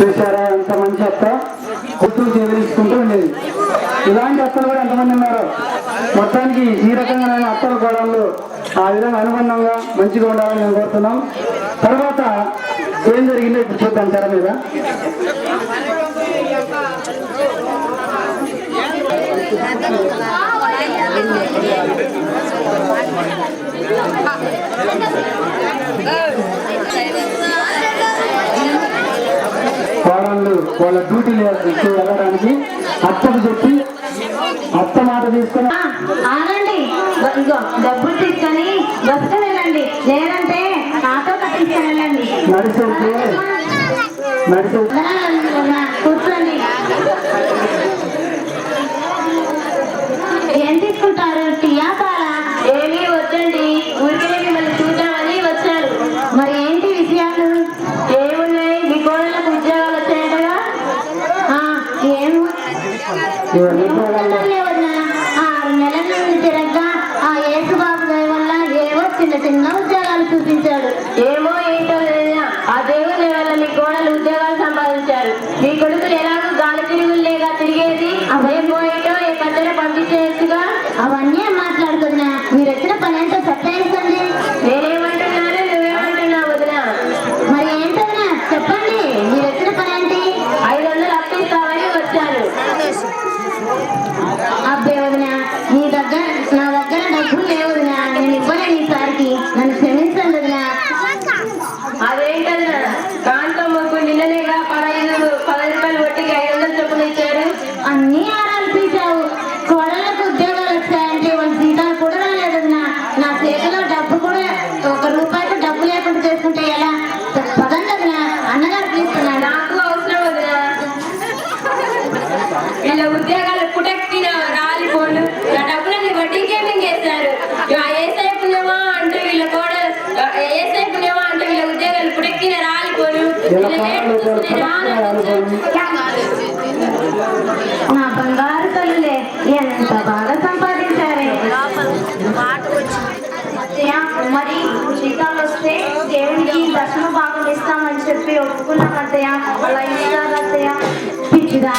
చూసారా ఎంత మంచి అత్త. కొట్టు చేదరించుకుంటూ ఉండేది. ఇలాంటి అత్తలు కూడా ఎంతమంది ఉన్నారు? మొత్తానికి ఈ రకంగా అత్తల గోడలు ఆ విధంగా అనుబంధంగా మంచిగా ఉండాలని మేము కోరుతున్నాం. తర్వాత ఏం జరిగిందో ఇప్పుడు చూద్దాం తెర మీద. కోడళ్ళు వాళ్ళ డ్యూటీ వెళ్ళడానికి అత్తకు చెప్పి అత్త మాట తీసుకొని ఆనండి ఇగో డబ్బులు తీసుకొని బస్సు వెళ్ళండి. లేదంటే ఆటో కట్టించుకొని వెళ్ళండి. నడిచి నడిచి కూర్చోండి. 만들게 వీళ్ళ ఉద్యోగాలు పుటెక్కిన రాలిపోలు నా డబ్బులని వడ్డీకే మింగేశారు. ఆ ఏసై పుణ్యమా అంటూ వీళ్ళ కూడా ఏసై పుణ్యమా అంటూ వీళ్ళ ఉద్యోగాలు పుటెక్కిన రాలిపోలు. నా బంగారు తల్లులే ఎంత బాగా సంపాదించారే. మరి జీతాలు వస్తే దేవునికి దశమ భాగం ఇస్తామని చెప్పి ఒప్పుకున్నాం అత్తయ్య. అలా ఇస్తారు అత్తయ్య? పిచ్చిదా